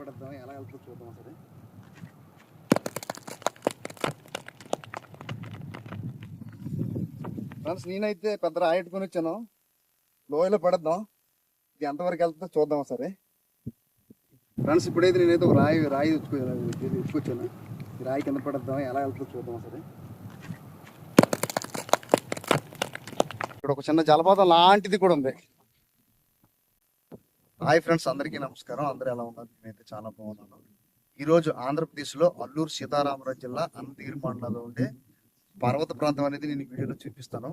కింద ఎలా వెళ్తుందో చూద్దాం సరే ఫ్రెండ్స్ నేనైతే పెద్ద రాయి వచ్చాను. లోయలో పడద్దాం. ఇది ఎంతవరకు వెళ్తుందో చూద్దాం సరే ఫ్రెండ్స్ ఇప్పుడైతే నేనైతే ఒక రాయి రాయి ఎత్తుకు ఎత్తుకొచ్చాను. ఈ రాయి కింద పడద్దాం. ఎలా వెళ్తుందో చూద్దాం సరే ఇక్కడ ఒక చిన్న జలపాతం లాంటిది కూడా ఉంది. హాయ్ ఫ్రెండ్స్ అందరికీ నమస్కారం. అందరూ ఎలా ఉన్నారు? నేనైతే చాలా బాగున్నాను. ఈరోజు ఆంధ్రప్రదేశ్లో అల్లూరు సీతారామరాజు జిల్లా అనంతగిరి మండలంలో ఉండే పర్వత ప్రాంతం అనేది నేను వీడియోలో చూపిస్తాను.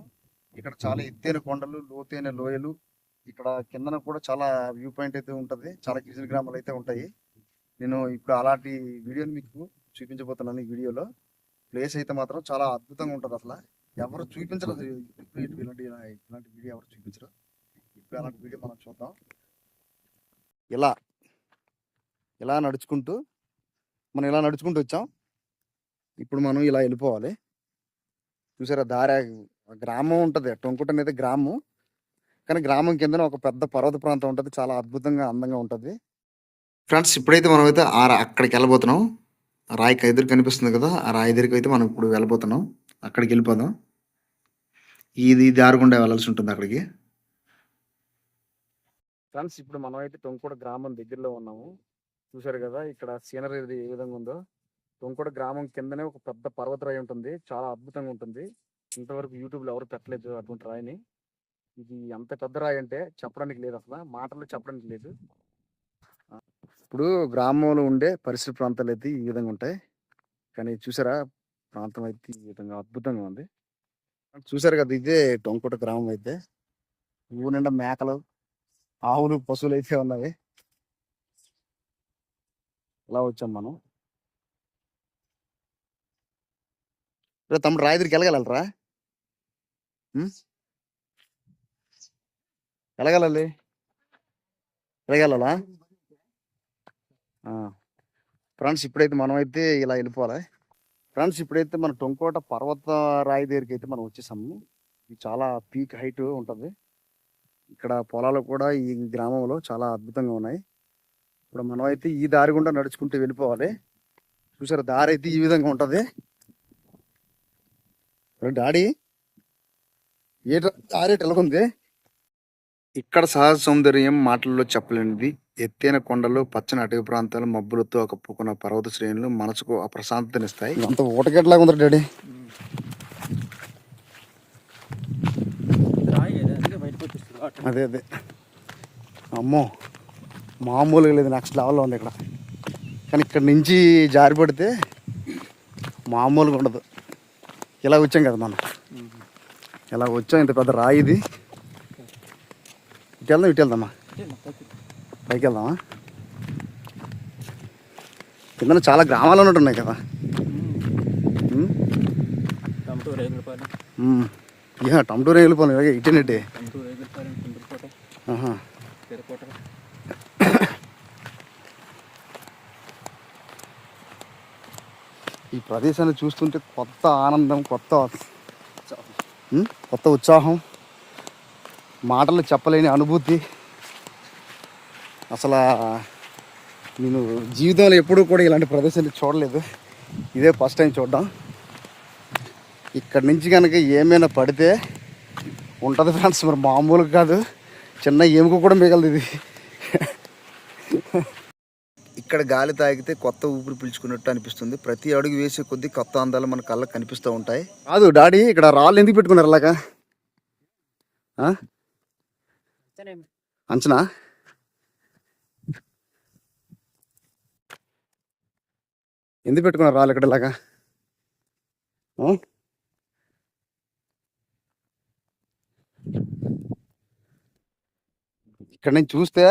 ఇక్కడ చాలా ఎత్తైన కొండలు లోతైన లోయలు ఇక్కడ కిందన కూడా చాలా వ్యూ పాయింట్ అయితే ఉంటుంది. చాలా గిరిజన గ్రామాలు అయితే ఉంటాయి. నేను ఇప్పుడు అలాంటి వీడియోని మీకు చూపించబోతున్నాను ఈ వీడియోలో. ప్లేస్ అయితే మాత్రం చాలా అద్భుతంగా ఉంటుంది అసలు. ఎవరు చూపించరు. అసలు ఇలాంటి ఇలాంటి వీడియో ఎవరు చూపించరు. ఇప్పుడు అలాంటి వీడియో మనం చూద్దాం. ఇలా ఇలా నడుచుకుంటూ మనం ఇలా నడుచుకుంటూ వచ్చాం. ఇప్పుడు మనం ఇలా వెళ్ళిపోవాలి. చూసారా దారి గ్రామం ఉంటుంది. టొంకుట అనేది గ్రామం. కానీ గ్రామం కిందన ఒక పెద్ద పర్వత ప్రాంతం ఉంటుంది. చాలా అద్భుతంగా అందంగా ఉంటుంది. ఫ్రెండ్స్ ఇప్పుడైతే మనం అయితే ఆ అక్కడికి వెళ్ళబోతున్నాం. ఆ రాయికి ఎదురు కనిపిస్తుంది కదా ఆ రాయి దగ్గరికి అయితే మనం ఇప్పుడు వెళ్ళబోతున్నాం. అక్కడికి వెళ్ళిపోదాం. ఇది దారుకుండా వెళ్ళాల్సి ఉంటుంది అక్కడికి. ఫ్రెండ్స్ ఇప్పుడు మనం అయితే టొంకోడ గ్రామం దగ్గరలో ఉన్నాము. చూశారు కదా ఇక్కడ సీనరీ ఏ విధంగా ఉందో. టొంకోడ గ్రామం కిందనే ఒక పెద్ద పర్వతరాయి ఉంటుంది. చాలా అద్భుతంగా ఉంటుంది. ఇంతవరకు యూట్యూబ్లో ఎవరు పెట్టలేదు అటువంటి రాయిని. ఇది ఎంత పెద్ద రాయి అంటే చెప్పడానికి లేదు అసలు. మాటలు చెప్పడానికి లేదు. ఇప్పుడు గ్రామంలో ఉండే పరిసర ప్రాంతాలు అయితే ఈ విధంగా ఉంటాయి. కానీ చూసారా ప్రాంతం అయితే ఈ విధంగా అద్భుతంగా ఉంది. చూసారు కదా ఇదే టొంకుట గ్రామం అయితే. ఊరు నిండా మేకలు ఆవులు పశువులు అయితే ఉన్నాయి. ఇలా వచ్చాం మనం? రే తమ్ముడు రాయి వెళ్ళగలరా వెళ్ళగలాలి వెళ్ళగలలా ఫ్రెండ్స్ ఇప్పుడైతే మనం అయితే ఇలా వెళ్ళిపోవాలి. ఫ్రెండ్స్ ఇప్పుడైతే మన టొంకోట పర్వత రాయి దగ్గరికి అయితే మనం వచ్చేసాము. ఇది చాలా పీక్ హైట్ ఉంటుంది. ఇక్కడ పొలాలు కూడా ఈ గ్రామంలో చాలా అద్భుతంగా ఉన్నాయి. ఇప్పుడు మనం అయితే ఈ దారి గుండా నడుచుకుంటూ వెళ్ళిపోవాలి. చూసారా దారి అయితే ఈ విధంగా ఉంటది. డాడీ ఏ దారి ఎలాగుంది ఇక్కడ సహజ సౌందర్యం మాటల్లో చెప్పలేనిది. ఎత్తైన కొండలు పచ్చని అటవీ ప్రాంతాలు మబ్బులతో కప్పుకున్న పర్వత శ్రేణులు మనసుకు ఆ ప్రశాంతతనిస్తాయి అంత ఊటకెట్లాగా ఉంది డాడీ. అదే అదే. అమ్మో మామూలుగా లేదు. నెక్స్ట్ లెవెల్లో ఉంది ఇక్కడ. కానీ ఇక్కడ నుంచి జారి పడితే మామూలుగా ఉండదు. ఇలా వచ్చాం కదా మనం. ఇలా వచ్చాం. ఇంత పెద్ద రాయి ఇది. ఇటు వెళ్దాం ఇటు వెళ్దామా? పైకి వెళ్దామా? కింద చాలా గ్రామాలు ఉన్నట్టున్నాయి కదా. ఉమ్, టమాటో రేగులపాలెం. ఉమ్. ఇక టమటూరే వెళ్ళిపోను ఇటేనట్టే ఈ ప్రదేశాన్ని చూస్తుంటే కొత్త ఆనందం కొత్త కొత్త ఉత్సాహం మాటలు చెప్పలేని అనుభూతి. అసలు నేను జీవితంలో ఎప్పుడూ కూడా ఇలాంటి ప్రదేశాన్ని చూడలేదు. ఇదే ఫస్ట్ టైం చూడడం. ఇక్కడ నుంచి కనుక ఏమైనా పడితే ఉంటుంది ఫ్రెండ్స్ మరి మామూలుగా కాదు. చిన్న ఎముక కూడా మిగలదు ఇది. ఇక్కడ గాలి తాగితే కొత్త ఊపిరి పీల్చుకున్నట్టు అనిపిస్తుంది. ప్రతి అడుగు వేసే కొద్దీ కొత్త అందాలు మన కళ్ళకు కనిపిస్తూ ఉంటాయి. కాదు డాడీ ఇక్కడ రాళ్ళు ఎందుకు పెట్టుకున్నారు అలాగా? అంచనా? ఎందుకు పెట్టుకున్నారు రాళ్ళు ఇక్కడ ఇలాగా? ఇక్కడ నుంచి చూస్తే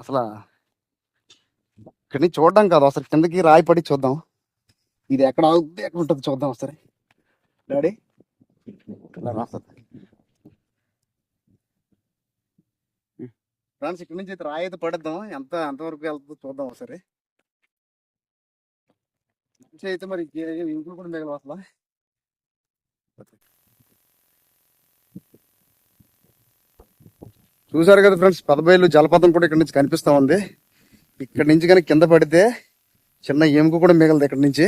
అసలు ఇక్కడ నుంచి చూడడం కాదు. అసలు కిందకి రాయి పడి చూద్దాం. ఇది ఎక్కడ ఆగుద్ది ఎక్కడ ఉంటుంది చూద్దాం ఒకసారి. డాడీ ఫ్రెండ్స్ ఇక్కడ నుంచి అయితే రాయి అయితే పడద్దాం. ఎంత ఎంతవరకు వెళ్తుందో చూద్దాం ఒకసారి. అయితే మరి ఇంకులు కూడా మిగలవు అసలు. చూసారు కదా ఫ్రెండ్స్ పెదబయలు జలపాతం కూడా ఇక్కడ నుంచి కనిపిస్తూ ఉంది. ఇక్కడ నుంచి కానీ కింద పడితే చిన్న ఎముక కూడా మిగలదు ఇక్కడి నుంచి.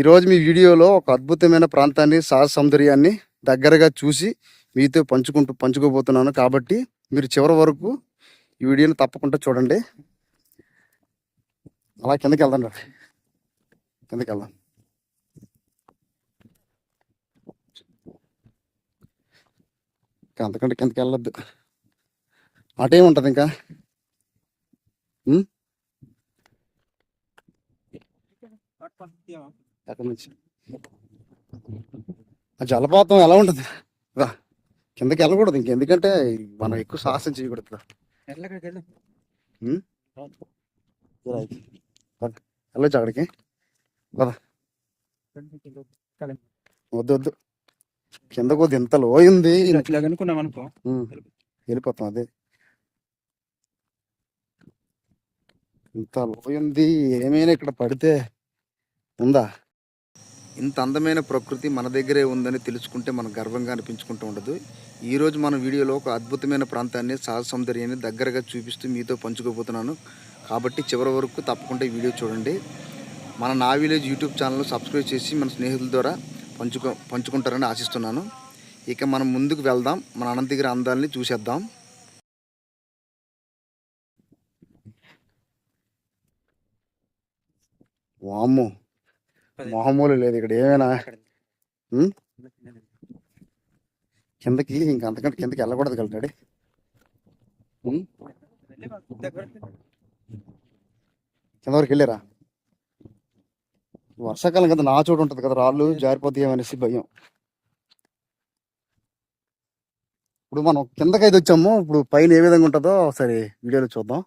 ఈరోజు మీ వీడియోలో ఒక అద్భుతమైన ప్రాంతాన్ని సహజ సౌందర్యాన్ని దగ్గరగా చూసి మీతో పంచుకుంటూ పంచుకోబోతున్నాను. కాబట్టి మీరు చివరి వరకు ఈ వీడియోని తప్పకుండా చూడండి. అలా కిందకి వెళ్దాం కిందకి వెళ్దాం ఇంకా అంతకంటే కిందకి వెళ్ళొద్దు. అటేం ఉంటుంది ఇంకా. అక్కడ నుంచి? ఆ జలపాతం ఎలా ఉంటుంది? రా కిందకి వెళ్ళకూడదు ఇంకెందుకంటే మనం ఎక్కువ సాహసం చేయకూడదు రా. వెళ్ళొచ్చు అక్కడికి. వద్దు వద్దు. కింద కొద్ది ఇంత లోయింది అట్లా అనుకున్నాం అనుకో. ఉం. వెళ్ళిపోతాం అదే. ఇంత లోయింది ఏమైనా ఇక్కడ పడితే ఉందా? ఇంత అందమైన ప్రకృతి మన దగ్గరే ఉందని తెలుసుకుంటే మనం గర్వంగా అనిపించుకుంటూ ఉండదు. ఈరోజు మన వీడియోలో ఒక అద్భుతమైన ప్రాంతాన్ని సహజ సౌందర్యాన్ని దగ్గరగా చూపిస్తూ మీతో పంచుకోబోతున్నాను. కాబట్టి చివరి వరకు తప్పకుండా ఈ వీడియో చూడండి. మన నా విలేజ్ యూట్యూబ్ ఛానల్ సబ్స్క్రైబ్ చేసి మన స్నేహితుల ద్వారా పంచుకో పంచుకుంటారని ఆశిస్తున్నాను. ఇక మనం ముందుకు వెళ్దాం. మన అనంతగిరి అందాలని చూసేద్దాం. వామ్మో. మామూలు లేదు ఇక్కడ ఏమైనా? కిందకి ఇంక అంతకంటే కిందకి వెళ్ళకూడదు కలటాడి కింద వరకు వెళ్ళారా? వర్షాకాలం కదా నా చోటు ఉంటుంది కదా రాళ్ళు జారిపోతాయి అనేసి భయం. ఇప్పుడు మనం కిందకి అయితే వచ్చాము ఇప్పుడు పైన ఏ విధంగా ఉంటుందో ఒకసారి వీడియోలో చూద్దాం.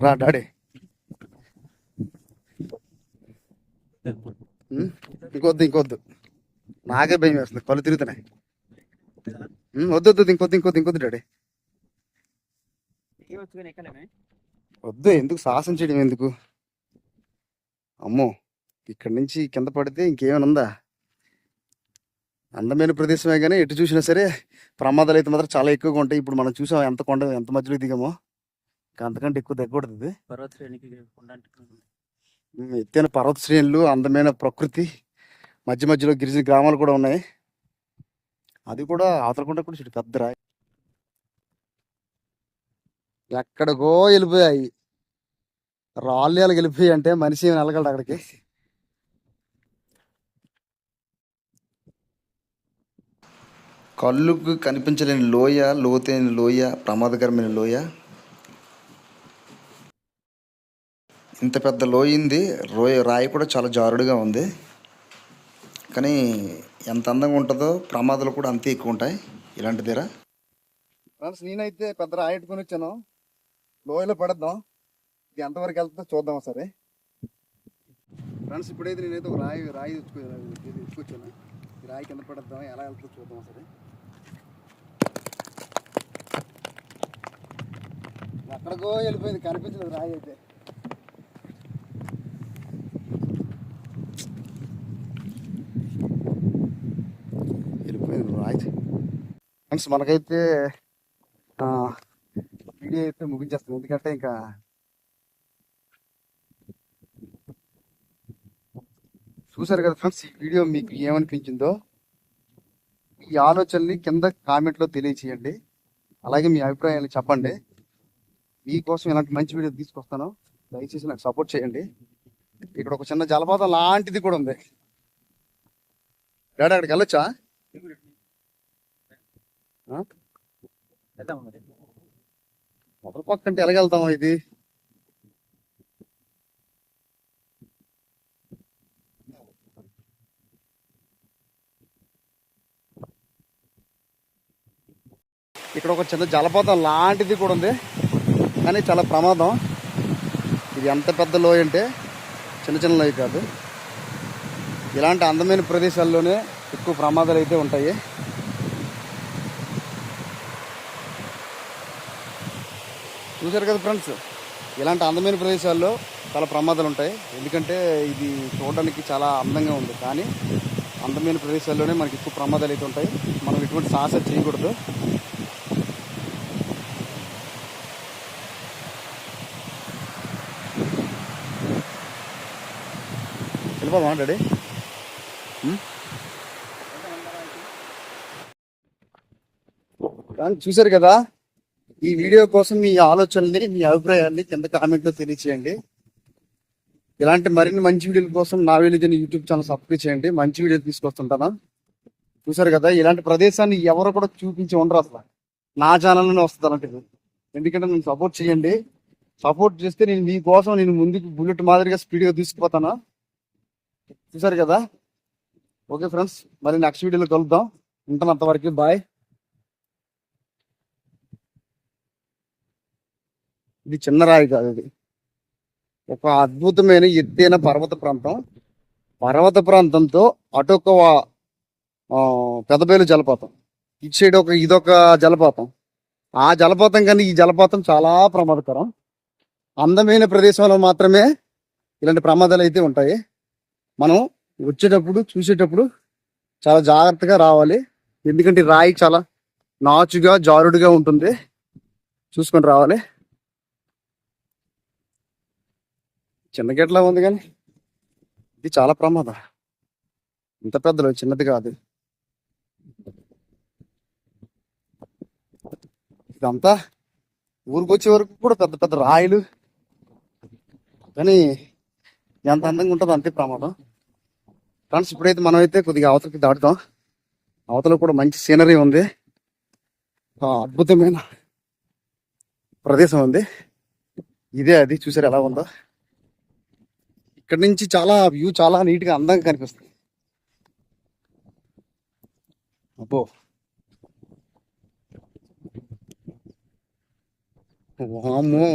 రా డాడీ. ఇంకొద్దు ఇంకొద్దు. నాకే భయం వేస్తుంది. కళ్ళు తిరుగుతున్నాయి. వద్దు వద్దు ఇంకొద్దు ఇంకొద్దు ఇంకొద్దు డాడీ. వద్దు ఎందుకు సాహసం చేయడం ఎందుకు? అమ్మో ఇక్కడి నుంచి కింద పడితే ఇంకేమైనా ఉందా? అందమైన ప్రదేశమే కానీ ఎటు చూసినా సరే ప్రమాదాలు అయితే మాత్రం చాలా ఎక్కువగా ఉంటాయి. ఇప్పుడు మనం చూసాం ఎంత కొండ ఎంత మధ్యలో దిగామో. ఇంకా అంతకంటే ఎక్కువ ఇది. ఎత్తైన పర్వత శ్రేణులు అందమైన ప్రకృతి మధ్య మధ్యలో గిరిజన గ్రామాలు కూడా ఉన్నాయి. అది కూడా ఆతలకుండా కూడా చుట్టూ పెద్ద రాయి. ఎక్కడికో వెళ్ళిపోయాయి. రాళ్ళు ఎలా వెళ్ళిపోయాయి అంటే మనిషి ఏమి వెళ్ళగలడు అక్కడికి. కళ్ళుకు కనిపించలేని లోయ లోతైన లోయ ప్రమాదకరమైన లోయ ఇంత పెద్ద లోయింది రోయ రాయి కూడా చాలా జారుడుగా ఉంది. కానీ ఎంత అందంగా ఉంటుందో ప్రమాదాలు కూడా అంతే ఎక్కువ ఉంటాయి ఇలాంటి దగ్గర. ఫ్రెండ్స్ నేనైతే పెద్ద రాయి పెట్టుకుని వచ్చాను. లోయలో పడద్దాం. ఇది ఎంతవరకు వెళ్తుందో చూద్దాం సరే ఫ్రెండ్స్ ఇప్పుడైతే నేనైతే ఒక రాయి రాయి తెచ్చుకొచ్చాను. ఈ రాయి కింద పడద్దాం. ఎలా వెళ్తుందో చూద్దాం సరే ఎక్కడికో వెళ్ళిపోయింది. కనిపించలేదు రాయి అయితే వెళ్ళిపోయింది రాయి ఫ్రెండ్స్ మనకైతే వీడియో అయితే ముగించేస్తాం. ఎందుకంటే ఇంకా చూసారు కదా ఫ్రెండ్స్ ఈ వీడియో మీకు ఏమనిపించిందో ఈ ఆలోచనని కింద కామెంట్లో తెలియచేయండి. అలాగే మీ అభిప్రాయాలు చెప్పండి. మీకోసం ఇలాంటి మంచి వీడియో తీసుకొస్తాను. దయచేసి నాకు సపోర్ట్ చేయండి. ఇక్కడ ఒక చిన్న జలపాతం లాంటిది కూడా ఉంది. డాడీ అక్కడికి వెళ్ళొచ్చా? మొదటి పక్క అంటే ఎలాగెళ్తాం ఇది? ఇక్కడ ఒక చిన్న జలపాతం లాంటిది కూడా ఉంది. కానీ చాలా ప్రమాదం. ఇది ఎంత పెద్ద లోయ అంటే చిన్న చిన్న లోయ కాదు. ఇలాంటి అందమైన ప్రదేశాల్లోనే ఎక్కువ ప్రమాదాలు అయితే ఉంటాయి. చూశారు కదా ఫ్రెండ్స్? ఇలాంటి అందమైన ప్రదేశాల్లో చాలా ప్రమాదాలు ఉంటాయి. ఎందుకంటే ఇది చూడడానికి చాలా అందంగా ఉంది. కానీ అందమైన ప్రదేశాల్లోనే మనకి ఎక్కువ ప్రమాదాలు అయితే ఉంటాయి. మనం ఎటువంటి సాహస చేయకూడదు. వెళ్ళిపోదామా డాడీ? చూశారు కదా? ఈ వీడియో కోసం మీ ఆలోచనల్ని మీ అభిప్రాయాన్ని కింద కామెంట్లో తెలియచేయండి. ఇలాంటి మరిన్ని మంచి వీడియోల కోసం నా వీడియో యూట్యూబ్ ఛానల్ సబ్స్క్రైబ్ చేయండి. మంచి వీడియోలు తీసుకొస్తుంటాను? చూసారు కదా ఇలాంటి ప్రదేశాన్ని ఎవరు కూడా చూపించి ఉండరు అసలు. నా ఛానల్లోనే వస్తుంది అలాంటిది. ఎందుకంటే నేను సపోర్ట్ చేయండి. సపోర్ట్ చేస్తే నేను మీకోసం నేను ముందుకు బుల్లెట్ మాదిరిగా స్పీడ్గా తీసుకుపోతాను? చూసారు కదా? ఓకే ఫ్రెండ్స్ మరి నెక్స్ట్ వీడియోలో కలుద్దాం. ఉంటాను అంతవరకు. బాయ్ ఇది చిన్న రాయి కాదు ఇది. ఒక అద్భుతమైన ఎత్తైన పర్వత ప్రాంతం. పర్వత ప్రాంతంతో అటొక ఒక పెదబేలు జలపాతం. ఇటు సైడ్ ఒక ఇదొక జలపాతం. ఆ జలపాతం కానీ ఈ జలపాతం చాలా ప్రమాదకరం. అందమైన ప్రదేశంలో మాత్రమే ఇలాంటి ప్రమాదాలు అయితే ఉంటాయి. మనం వచ్చేటప్పుడు చూసేటప్పుడు చాలా జాగ్రత్తగా రావాలి. ఎందుకంటే రాయి చాలా నాచుగా జారుడుగా ఉంటుంది. చూసుకొని రావాలి. చిన్న గేట్లా ఉంది కానీ ఇది చాలా ప్రమాదం. ఇంత పెద్దలు చిన్నది కాదు. ఇదంతా ఊరికొచ్చే వరకు కూడా పెద్ద పెద్ద రాయలు. కానీ ఎంత అందంగా ఉంటుందో అంతే ప్రమాదం. ఫ్రెండ్స్ ఇప్పుడైతే మనం అయితే కొద్దిగా అవతలకి దాటుతాం. అవతల కూడా మంచి సీనరీ ఉంది. అద్భుతమైన ప్రదేశం ఉంది. ఇదే అది చూసారు ఎలా ఉందో? ఇక్కడ నుంచి చాలా వ్యూ చాలా నీట్గా అందంగా కనిపిస్తుంది. అబ్బో. వామ్మో.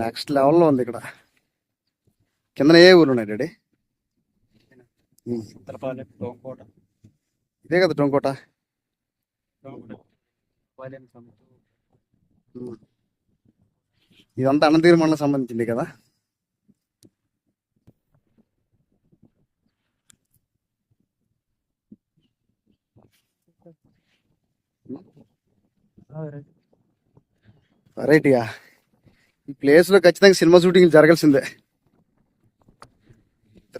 నెక్స్ట్ లెవెల్లో ఉంది ఇక్కడ. కింద ఏ ఊరు ఉన్నాయి డాడీ? ఇదే కదా టొంకోట? ఇదంతా అనంతగిరి మండలం సంబంధించింది కదా? వెరైటీయా ఈ ప్లేస్లో ఖచ్చితంగా సినిమా షూటింగ్ జరగాల్సిందే.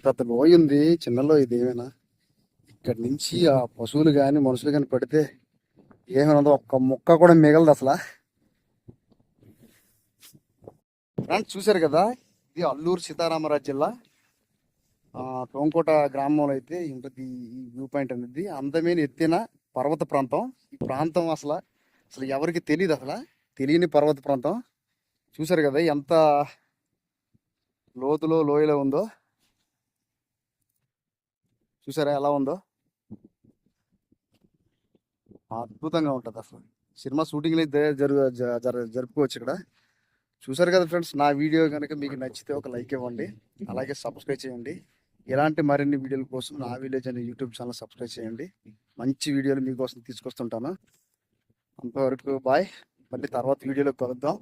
పెద్ద లోయ ఉంది చిన్న లోయ ఇది ఏమైనా? ఇక్కడ నుంచి ఆ పశువులు కానీ మనుషులు కానీ పడితే ఏమైనా ఒక్క ముక్క కూడా మిగలదు అసలు. ఫ్రెండ్స్ చూశారు కదా ఇది అల్లూరు సీతారామరాజు జిల్లా. టోంకోట గ్రామంలో అయితే ఉంటుంది ఈ వ్యూ పాయింట్ అనేది. అందమైన ఎత్తైన పర్వత ప్రాంతం. ఈ ప్రాంతం అసలు అసలు ఎవరికి తెలియదు అసలు. తెలియని పర్వత ప్రాంతం. చూశారు కదా ఎంత లోతులో లోయలో ఉందో. చూసారా ఎలా ఉందో. అద్భుతంగా ఉంటుంది అసలు. సినిమా షూటింగ్లు అయితే జరుగు జరుపుకోవచ్చు ఇక్కడ. చూసారు కదా ఫ్రెండ్స్ నా వీడియో కనుక మీకు నచ్చితే ఒక లైక్ ఇవ్వండి. అలాగే సబ్స్క్రైబ్ చేయండి. ఇలాంటి మరిన్ని వీడియోల కోసం నా విలేజ్ అనే యూట్యూబ్ ఛానల్ సబ్స్క్రైబ్ చేయండి. మంచి వీడియోలు మీకోసం తీసుకొస్తుంటాను. అంతవరకు బాయ్ మళ్ళీ తర్వాత వీడియోలో కలుద్దాం.